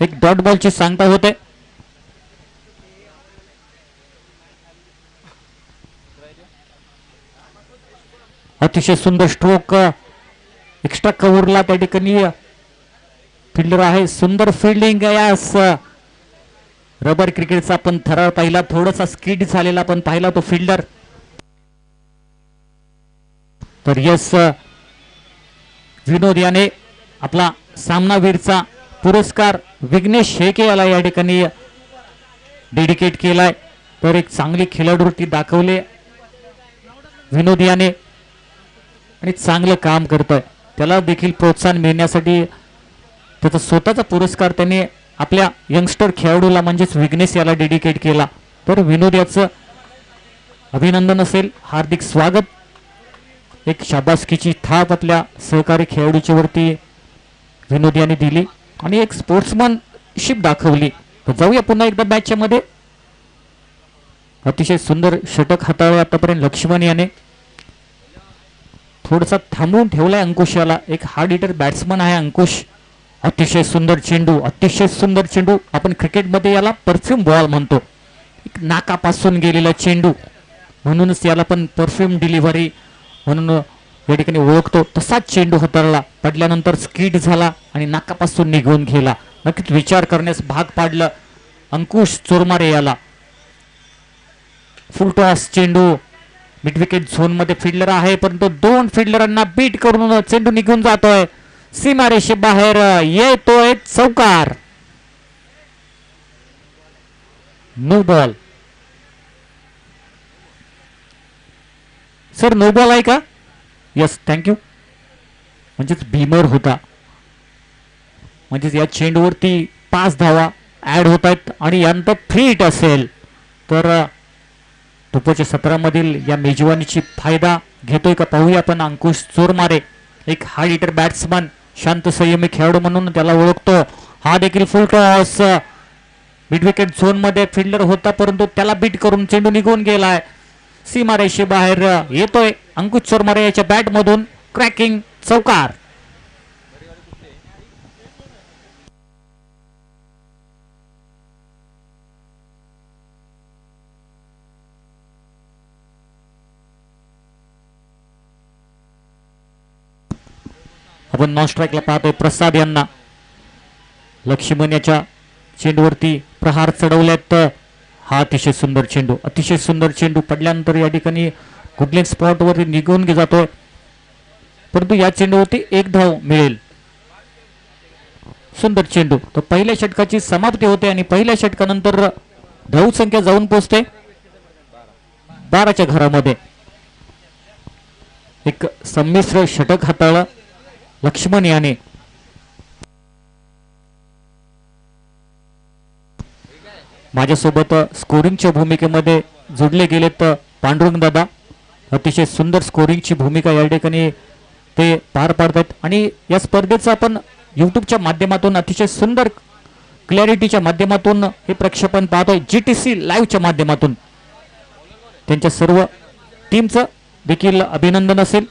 एक डॉट बॉलची सांगता होते. अतिशय सुंदर स्ट्रोक एक्स्ट्रा कव्हरला त्या ठिकाणी फिल्डर आहे. सुंदर फिल्डिंग यास. रबर क्रिकेटचा आपण थरार पाहिला. थोडासा स्किड झालेला पण पाहिला तो फिल्डर तर यस विनोद याने आपला सामनावीरचा पुरस्कार विघ्नेश शेके याला या ठिकाणी डेडिकेट केलाय. तर एक चांगली खेळाडूवृत्ती दाखवली. विनोद याने. आणि चांगलं काम करतोय. त्याला देखील प्रोत्साहन मिळण्यासाठी त्याचा स्वतःचा पुरस्कार त्याने आपल्या यंगस्टर खेळाडूला म्हणजेच विघ्नेश याला डेडिकेट केला. तर विनोद याचं अभिनंदन असेल. हार्दिक स्वागत. एक शाबासकीची थाप आपल्या सहकारी खेळाडूच्या वरती विनोद यांनी दिली. आणि एक स्पोर्ट्समनशिप दाखवली. जाऊया पुन्हा एकदा मॅचच्या मध्ये अतिशय सुंदर षटक हाताळले आतापर्यंत लक्ष्मण याने. थोडासा थांबवून ठेवलाय अंकुश याला. एक हार्ड हिटर बॅट्समन आहे अंकुश. अतिशय सुंदर चेंडू अतिशय सुंदर चेंडू. आपण क्रिकेटमध्ये याला परफ्यूम बॉल म्हणतो. एक नाकापासून गेलेला चेंडू. म्हणूनच याला पण परफ्यूम डिलिव्हरी म्हणून या ठिकाणी ओळखतो. तसाच चेंडू हाताळला. पडल्यानंतर स्किट झाला आणि नाकापासून निघून गेला. नक्कीच विचार करण्यास भाग पाडलं. अंकुश चोरमारे याला. फुलटॉस चेंडू. मिडविकेट झोनमध्ये फिल्डर आहे परंतु दोन फिल्डरांना बीट करून चेंडू निघून जातोय. सीमारेषे बाहेर येतोय चौकार. No ball sir no ball आहे का? यस थँक्यू म्हणजेच भीमर होता. म्हणजेच या चेंडूवरती पाच धावा ऍड होत आहेत आणि यानंतर फिट असेल तर दुपारच्या सत्रामधील या मेजवानीची फायदा घेतोय का पाहूया आपण. अंकुश चोरमारे एक हार्ड हिटर बॅट्समन शांत संयमी खेळाडू म्हणून त्याला ओळखतो. हा देखील full toss mid wicket fielder होता परंतु त्याला बीट करून चेंडू निघून गेलाय. सीमारेषेबाहेर येतोय. अंकुश चोरमारे याच्या बॅट मधून क्रॅकिंग चौकार. आपण नॉन स्ट्राईकला पाहतोय प्रसाद यांना. लक्ष्मण याच्या चेंडूवरती प्रहार चढवल्यात हा अतिशय सुंदर चेंडू अतिशय सुंदर चेंडू पडल्यानंतर या ठिकाणी कुठल्या स्पॉटवरती निघून जातोय. परंतु या चेंडूवरती एक धाव मिळेल. सुंदर चेंडू. तर पहिल्या षटकाची समाप्ती होते आणि पहिल्या षटकानंतर धाऊ संख्या जाऊन पोहोचते. बाराच्या घरामध्ये. एक संमिश्र षटक हाताळलं लक्ष्मण याने. माझ्यासोबत स्कोरिंगच्या भूमिकेमध्ये जोडले गेलेत पांडुरंग दादा. अतिशय सुंदर स्कोरिंगची भूमिका या ठिकाणी ते पार पाडतात आणि या स्पर्धेचं आपण यूट्यूबच्या माध्यमातून अतिशय सुंदर क्लॅरिटीच्या माध्यमातून हे प्रक्षेपण पाहतोय. जी टी सी लाईव्हच्या माध्यमातून. त्यांच्या सर्व टीमचं देखील अभिनंदन असेल.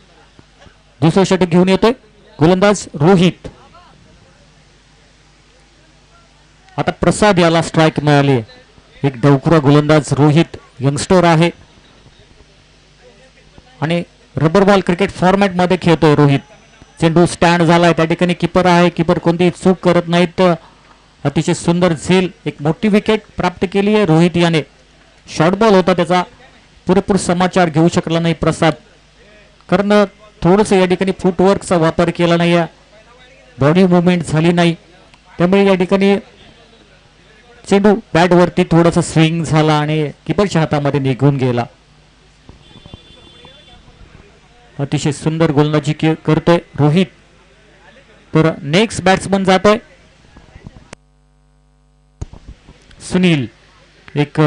दुसरं षटक घेऊन येतोय. गोलंदाज रोहित. आता प्रसाद याला स्ट्राईक मिळाली. एक डवकुरा गोलंदाज रोहित यंगस्टर आहे. आणि रबर बॉल क्रिकेट फॉर्मॅटमध्ये खेळतोय रोहित. चेंडू स्टँड झालाय. त्या ठिकाणी किपर आहे. किपर कोणतीही चूक करत नाहीत. अतिशय सुंदर झेल एक मोठी विकेट प्राप्त केली आहे रोहित याने. शॉर्ट बॉल होता त्याचा. पुरेपूर समाचार घेऊ शकला नाही प्रसाद. कारण थोडंसं या ठिकाणी फुटवर्कचा वापर केला नाही बॉडी मुवमेंट झाली नाही. त्यामुळे या ठिकाणी चेंडू बॅटवरती थोडासा स्विंग झाला आणि किपरच्या हातामध्ये निघून गेला. अतिशय सुंदर गोलंदाजी करतोय रोहित. तर नेक्स्ट बॅट्समन जातोय. सुनील. एक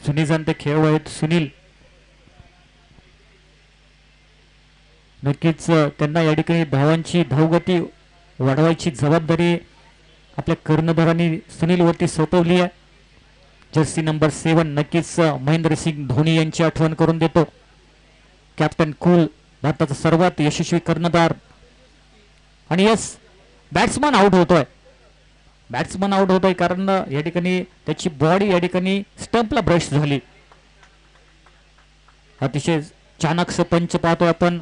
सुनील जण ते खेळ आहेत. सुनील. नक्कीच त्यांना या ठिकाणी धावांची धावगती वाढवायची जबाबदारी आपल्या कर्णधारांनी सुनीलवरती सोपवली आहे. जर्सी नंबर सेवन नक्कीच महेंद्रसिंग धोनी यांची आठवण करून देतो. कॅप्टन कूल भारताचा सर्वात यशस्वी कर्णधार. आणि यस बॅट्समन आउट होतोय. बॅट्समन आउट होत आहे कारण या ठिकाणी त्याची बॉडी या ठिकाणी स्टंपला ब्रश झाली. अतिशय चाणक्य पंच पाहतोय आपण.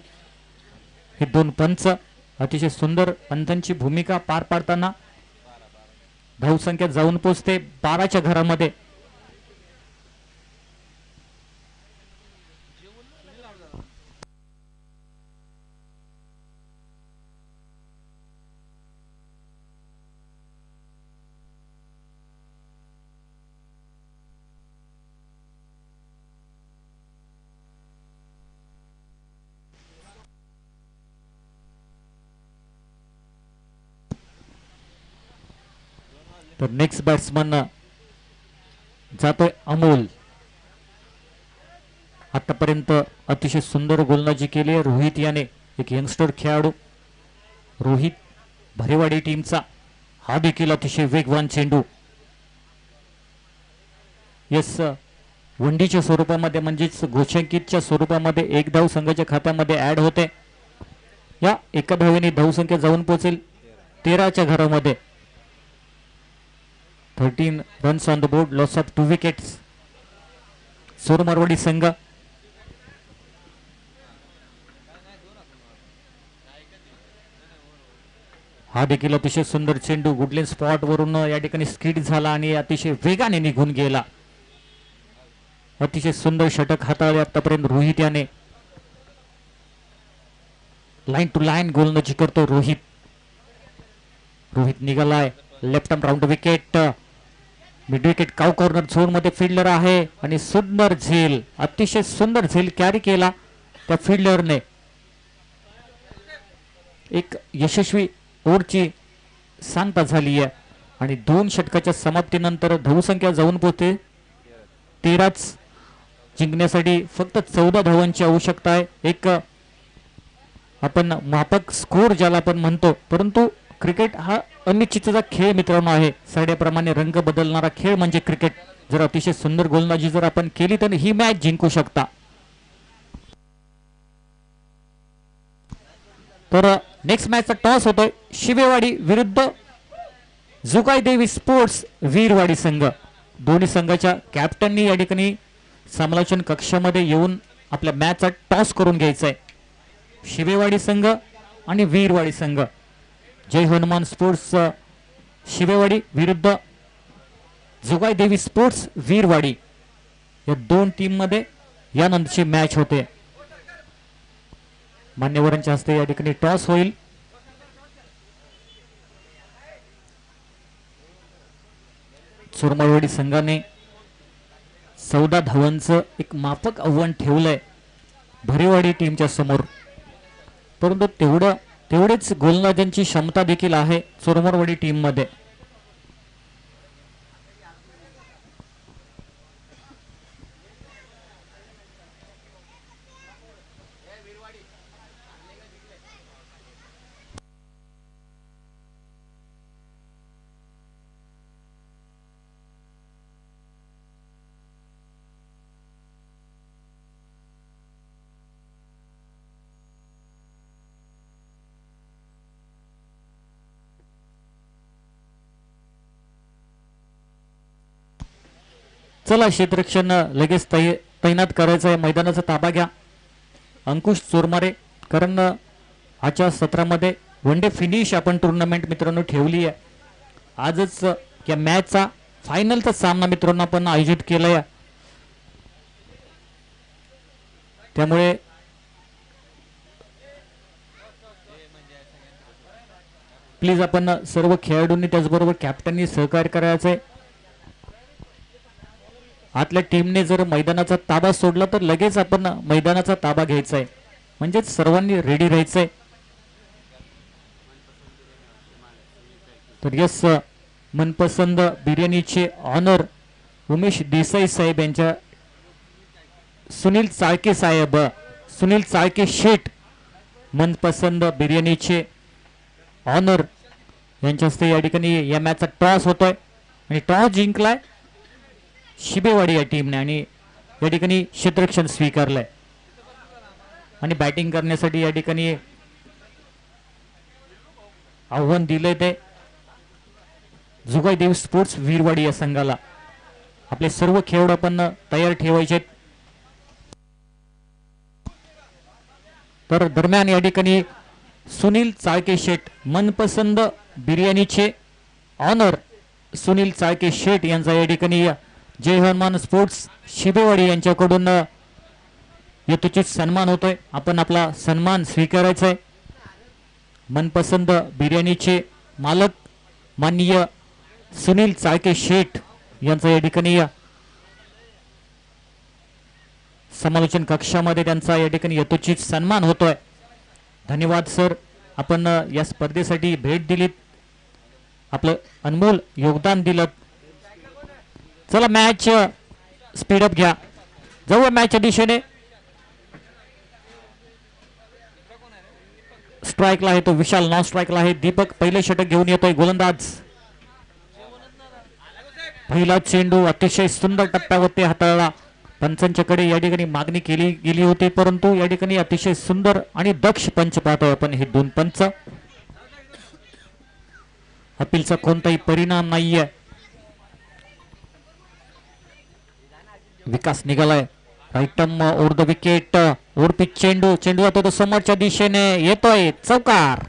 हे दोन पंच अतिशय सुंदर पंथांची भूमिका पार पाडताना धावसंख्या जाऊन पोचते. बाराच्या घरामध्ये तर नेक्स्ट बॅट्समन जातोय अमोल. आतापर्यंत अतिशय सुंदर गोलंदाजी केली आहे. रोहित याने एक यंगस्टर खेळाडू. रोहित भरेवाडी टीमचा हा देखील अतिशय वेगवान चेंडू. यस वंडीच्या स्वरूपामध्ये म्हणजेच घोषंकितच्या स्वरूपामध्ये एक धाव संघाच्या खात्यामध्ये ऍड होते. या एका धावेने धावसंख्या जाऊन पोहोचेल तेराच्या घरामध्ये. Thirteen runs on the board loss of two wickets Sormarwadi संघ हा देखील अतिशय सुंदर चेंडू गुडलेन स्पॉट वरून या ठिकाणी स्किट झाला आणि अतिशय वेगाने निघून गेला. अतिशय सुंदर षटक हाताळले आतापर्यंत रोहित याने. लाईन टू लाईन गोलंदाजी करतो Rohit. Rohit निघालाय. Left arm round wicket mid wicket cow corner झोनमध्ये फिल्डर आहे आणि सुंदर झेल अतिशय सुंदर झेल कॅरी केला त्या फिल्डरने. एक यशस्वी ओव्हरची सांगता झाली आहे. आणि दोन षटकाच्या समाप्तीनंतर धावसंख्या जाऊन पोहते. तेराच जिंकण्यासाठी फक्त चौदा धावांची आवश्यकता आहे. एक आपण मापक स्कोर ज्याला आपण म्हणतो परंतु क्रिकेट हा अनिश्चितचा खेळ मित्रांनो आहे. साड्याप्रमाणे रंग बदलणारा खेळ म्हणजे क्रिकेट. जर अतिशय सुंदर गोलंदाजी जर आपण केली तर ही मॅच जिंकू शकता. तर नेक्स्ट मॅचचा टॉस होतोय. शिवेवाडी विरुद्ध जुगाई देवी स्पोर्ट्स वीरवाडी संघ. दोन्ही संघाच्या कॅप्टननी या ठिकाणी समालोचन कक्षामध्ये येऊन आपल्या मॅचचा टॉस करून घ्यायचा आहे शिवेवाडी संघ आणि वीरवाडी संघ. जय हनुमान स्पोर्ट्स शिवेवाडी विरुद्ध जुगाई देवी स्पोर्ट्स वीरवाडी. या दोन टीममध्ये यानंतरची मॅच होते. मान्यवरांच्या हस्ते या ठिकाणी टॉस होईल. चोरमळवाडी संघाने चौदा धावांचं एक माफक आव्हान ठेवलंय भरेवाडी टीमच्या समोर. परंतु तेवढं तेवढीच गोलंदाजांची क्षमता देखील आहे चोरमरवाडी टीममध्ये चला क्षेत्ररक्षण लगेच तै तैनात करायचं आहे मैदानाचा ताबा घ्या. अंकुश चोरमारे कारण आजच्या सत्रामध्ये वन डे फिनिश आपण टुर्नामेंट मित्रांनो ठेवली आहे. आजच या मॅचचा फायनलचा सामना मित्रांनो आपण आयोजित केलाय. त्यामुळे प्लीज आपण सर्व खेळाडूंनी त्याचबरोबर कॅप्टननी सहकार्य करायचं आहे आतल्या टीमने जर मैदानाचा ताबा सोडला तर लगेच आपण मैदानाचा ताबा घ्यायचा आहे म्हणजेच सर्वांनी रेडी राहायचंय. तर यस मनपसंद बिर्याणीचे ऑनर उमेश देसाई साहेब यांच्या सुनील चाळके साहेब सुनील चाळके शेठ मनपसंद बिर्याणीचे ऑनर यांच्या हस्ते या ठिकाणी या मॅचचा टॉस होतोय. आणि टॉस जिंकलाय शिबेवाडी या टीमने आणि या ठिकाणी क्षेत्ररक्षण स्वीकारलंय. आणि बॅटिंग करण्यासाठी या ठिकाणी आव्हान दिलंय ते जुगाई देव स्पोर्ट्स वीरवाडी या संघाला. आपले सर्व खेळाडू आपण तयार ठेवायचे तर दरम्यान या ठिकाणी सुनील चाळके शेठ मनपसंद बिर्याणीचे ऑनर सुनील चाळके शेठ यांचा या ठिकाणी जय हनुमान स्पोर्ट्स शिबेवाडी यांच्याकडून येतोचित सन्मान होतोय. आपण आपला सन्मान स्वीकारायचा आहे. मनपसंद बिर्याणीचे मालक माननीय सुनील चाळके शेठ यांचा या ठिकाणी समालोचन कक्षामध्ये त्यांचा या ठिकाणी यथोचित सन्मान होतोय. धन्यवाद सर. आपण या स्पर्धेसाठी भेट दिलीत. आपलं अनमोल योगदान दिलं. चला मॅच स्पीडअप घ्या. जाऊया मॅचच्या दिशेने. स्ट्राईकला आहे तो विशाल नॉन स्ट्राईकला आहे दीपक. पहिले षटक घेऊन येतोय गोलंदाज. पहिला चेंडू अतिशय सुंदर टप्प्यावरती हाताळला. पंचांच्याकडे या ठिकाणी मागणी केली गेली होती परंतु या ठिकाणी अतिशय सुंदर आणि दक्ष पंच पाहतोय आपण हे दोन पंच. अपीलचा कोणताही परिणाम नाहीये. Vikas निघालाय right arm over the wicket over चेंडू चेंडू आता तो समोरच्या दिशेने येतोय चौकार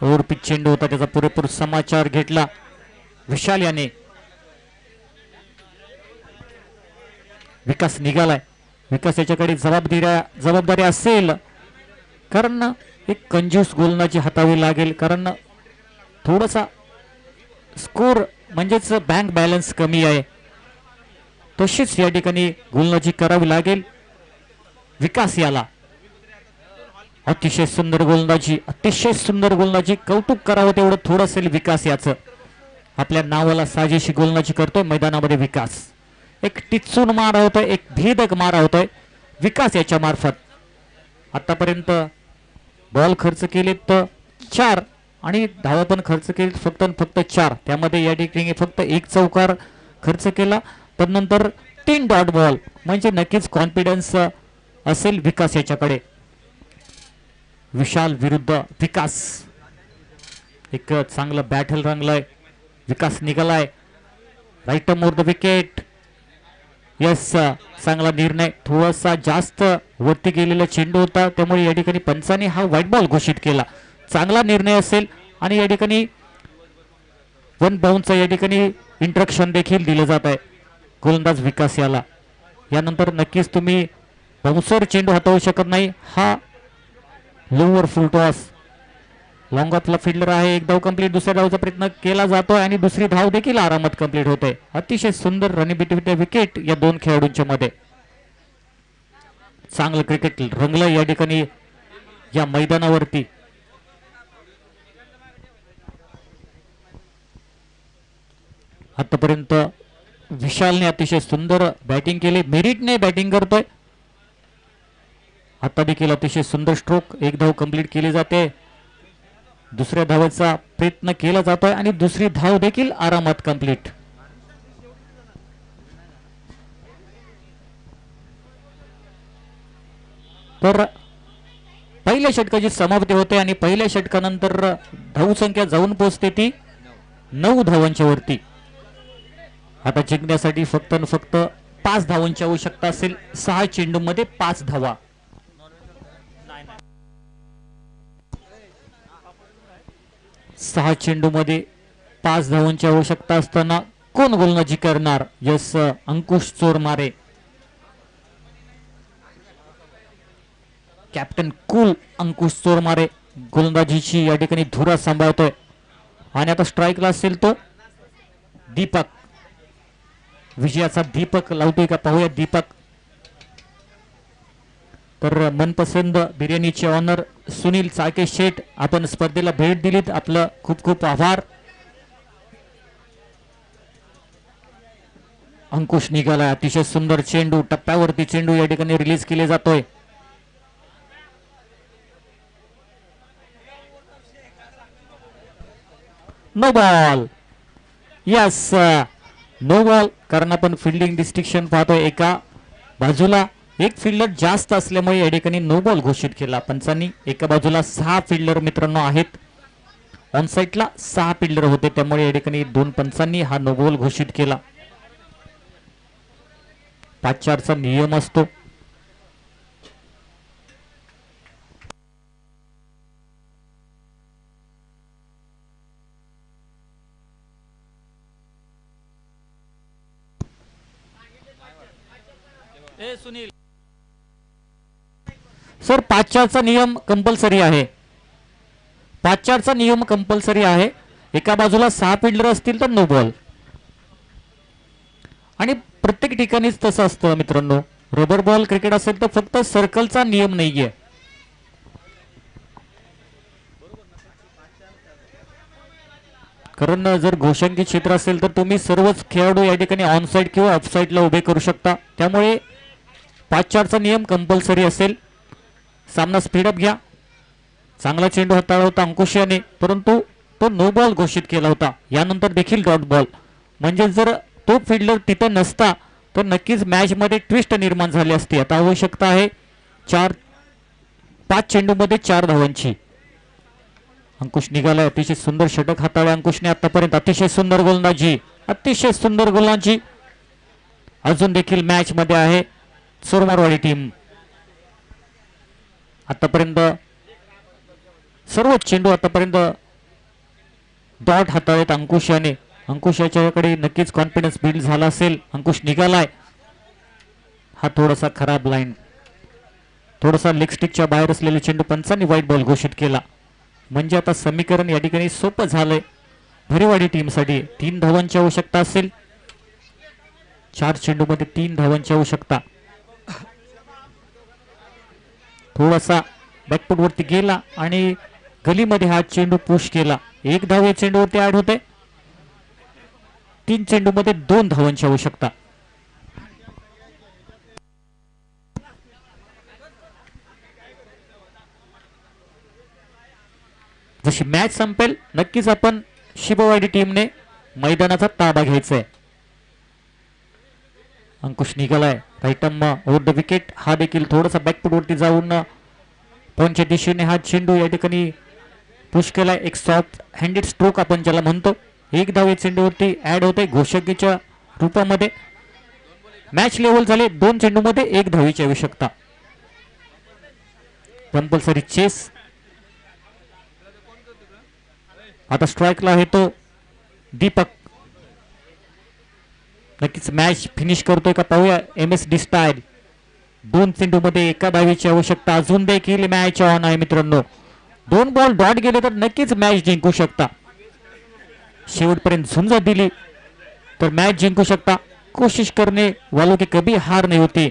ओर चेंडू होता त्याचा पुरेपूर समाचार घेतला विशाल याने विकास निघालाय विकास याच्याकडे जबाबदारी जबाबदारी असेल कारण एक कंजूस गोलंदाजी हातावी लागेल. कारण थोडासा स्कोर म्हणजेच बँक बॅलन्स कमी आहे. तशीच या ठिकाणी गोलंदाजी करावी लागेल. विकास याला. अतिशय सुंदर गोलंदाजी अतिशय सुंदर गोलंदाजी कौतुक करावं तेवढं थोडं असेल विकास याचं. आपल्या नावाला साजेशी गोलंदाजी करतोय मैदानामध्ये विकास. एक टिचून मारा होतोय एक भेदक मारा होतोय विकास याच्या मार्फत. आतापर्यंत बॉल खर्च केले तर चार आणि धावा पण खर्च केले फक्त फक्त चार. त्यामध्ये या ठिकाणी फक्त एक चौकार खर्च केला पण नंतर तीन डॉट बॉल. म्हणजे नक्कीच कॉन्फिडन्स असेल विकास याच्याकडे. विशाल विरुद्ध विकास. एक चांगलं बॅटल रंगलंय. Vikas निघालाय. Right more the wicket yes चांगला निर्णय. थोडासा जास्त वरती गेलेला चेंडू होता. त्यामुळे या ठिकाणी पंचाने हा व्हाईट बॉल घोषित केला. चांगला निर्णय असेल आणि या ठिकाणी वन बाउनचं या ठिकाणी इंट्रक्शन देखील दिलं जात आहे. गोलंदाज विकास याला. यानंतर नक्कीच तुम्ही बाउन्सर चेंडू हाताळू शकत नाही. हा लोवर फुल टॉस लॉंग ऑफला फिल्डर आहे. एक धाव कंप्लीट दुसऱ्या धावचा प्रयत्न केला जातोय आणि दुसरी धाव देखील आरामात कंप्लीट होते. अतिशय सुंदर रनिबिटी विकेट या दोन खेळाडूंच्या मध्ये. चांगलं क्रिकेट रंगलं या ठिकाणी या मैदानावरती. आतापर्यंत विशालने अतिशय सुंदर बॅटिंग केली. मेरिटने बॅटिंग करतोय. आता देखील अतिशय सुंदर स्ट्रोक एक धाव कंप्लीट केली जाते. दुसऱ्या धावाचा प्रयत्न केला जातोय आणि दुसरी धाव देखील आरामात कंप्लीट तर पहिल्या षटकाची समाप्ती होते आणि पहिल्या षटकानंतर धावसंख्या जाऊन पोहोचते ती नऊ धावांच्या वरती. आता जिंकण्यासाठी फक्त आणि फक्त पाच धावांची आवश्यकता असेल सहा चेंडूमध्ये पाच धावा. सहा चेंडूमध्ये पाच धावांची आवश्यकता असताना कोण गोलंदाजी करणार? यस अंकुश चोरमारे. कॅप्टन कुल अंकुश चोरमारे गोलंदाजीची या ठिकाणी धुरा सांभाळतोय. आणि आता स्ट्राईकला असेल तो दीपक. विजयाचा दीपक लावतोय का पाहूया दीपक. तर मनपसंद बिर्याणीचे ऑनर सुनील चाके शेठ आपण स्पर्धेला भेट दिलीत. आपलं खूप खूप आभार. अंकुश निघाला अतिशय सुंदर चेंडू टप्प्यावरती चेंडू या ठिकाणी रिलीज केले जातोय. No ball yes no ball कारण आपण फिल्डिंग डिस्ट्रिक्शन पाहतोय एका बाजूला. एक फिल्डर जास्त असल्यामुळे या ठिकाणी नो बॉल घोषित केला. पंचांनी एका बाजूला सहा फिल्डर मित्रांनो आहेत. ऑन साईडला सहा फिल्डर होते. त्यामुळे या ठिकाणी दोन पंचांनी हा नो बॉल घोषित केला. पाच चारचा नियम असतो. सुनील. सर पाच चारचा नियम कंपल्सरी आहे. पाच चारचा नियम कंपल्सरी आहे. एका बाजूला सहा फिल्डर असतील तर नो बॉल. आणि प्रत्येक ठिकाणीच तसं असतं मित्रांनो. रबर बॉल क्रिकेट असेल तर फक्त सर्कलचा नियम नाहीये. कारण जर घोषांकित क्षेत्र असेल तर तुम्ही सर्वच खेळाडू या ठिकाणी ऑन साईड किंवा ऑफ साईडला उभे करू शकता. त्यामुळे पाच चारचा नियम कंपल्सरी असेल. सामना स्पीडअप घ्या. चांगला चेंडू हाताळला होता अंकुश याने परंतु तो नो बॉल घोषित केला होता. यानंतर देखील डॉट बॉल म्हणजे जर तो फिल्डर तिथं नसता तर नक्कीच मॅचमध्ये ट्विस्ट निर्माण झाली असती. आता आवश्यकता आहे चार पाच चेंडूमध्ये चार धावांची. अंकुश निघाला अतिशय सुंदर षटक हाताळे अंकुशने आतापर्यंत. अतिशय सुंदर गोलंदाजी. अतिशय सुंदर गोलंदाजी. अजून देखील मॅचमध्ये आहे. सोरमारवाडी टीम. आतापर्यंत सर्व चेंडू आतापर्यंत डॉट हाताळत अंकुश याने. अंकुश याच्याकडे नक्कीच कॉन्फिडन्स बिल्ड झाला असेल. अंकुश निघालाय. हा थोडासा खराब लाईन थोडासा लेगस्टिकच्या बाहेर असलेले चेंडू पंचांनी वाईट बॉल घोषित केला. म्हणजे आता समीकरण या ठिकाणी सोपं झालंय. भरेवाडी टीमसाठी तीन धावांची आवश्यकता असेल. चार चेंडूमध्ये तीन धावांची आवश्यकता. थोडासा बॅकफुटवरती गेला आणि गलीमध्ये हा चेंडू पुश केला. एक धाव या चेंडूवरती ऍड होते. तीन चेंडूमध्ये दोन धावांची आवश्यकता. जशी मॅच संपेल नक्कीच आपण शिबवाडी टीमने मैदानाचा ताबा घ्यायचा आहे. Ankush निघालाय. Right arm over the wicket हा देखील थोडासा बॅकफुट वरती जाऊन पॉईंटच्या दिशेने हा चेंडू या ठिकाणी पुश केलाय. एक सॉफ्ट हँडेड स्ट्रोक आपण ज्याला म्हणतो. एक धाव या चेंडूवरती ऍड होते घोषकेच्या रूपामध्ये. मॅच लेवल झाले दोन चेंडूमध्ये एक धावीची आवश्यकता. कंपल्सरी चेस आता स्ट्राईकला येतो दीपक. नक्कीच मॅच फिनिश करतोय का पाहूया. एम एस डी स्टाईल दोन चेंडूमध्ये एका बावीची आवश्यकता अजून देखील मॅच ऑन आहे मित्रांनो. दोन बॉल डॉट गेले तर नक्कीच मॅच जिंकू शकता. शेवटपर्यंत झुंज दिली तर मॅच जिंकू शकता. कोशिश करणे वालो की कभी हार नाही होती.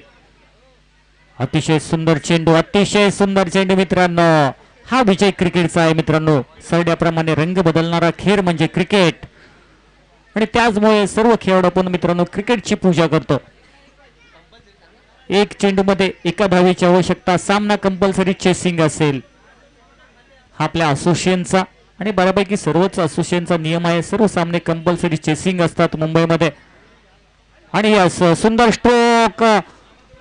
अतिशय सुंदर चेंडू अतिशय सुंदर चेंडू मित्रांनो. हा विजय क्रिकेटचा आहे मित्रांनो. सरड्याप्रमाणे रंग बदलणारा खेळ म्हणजे क्रिकेट आणि त्याचमुळे सर्व खेळाडू आपण मित्रांनो क्रिकेटची पूजा करतो. एक चेंडूमध्ये एका भावीची आवश्यकता सामना कंपल्सरी चेसिंग असेल. हा आपल्या असोसिएशनचा आणि बऱ्यापैकी सर्वच असोसिएशनचा नियम आहे. सर्व सामने कंपल्सरी चेसिंग असतात मुंबईमध्ये. आणि सुंदर स्ट्रोक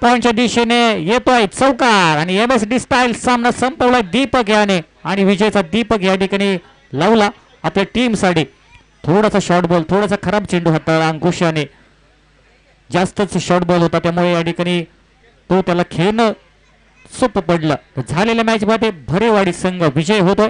पॉईंटच्या दिशेने येतोय चौकार आणि एम एस डी स्टाईल सामना संपवला दीपक याने. आणि विजयचा दीपक या ठिकाणी लावला आपल्या टीमसाठी थोडासा शॉर्ट बॉल थोडासा खराब चेंडू हाताळला अंकुश याने जास्तच शॉर्ट बॉल होता त्यामुळे या ठिकाणी तो त्याला खेळणं सोपं पडलं. झालेल्या मॅच मध्ये भरेवाडी संघ विजय होतोय.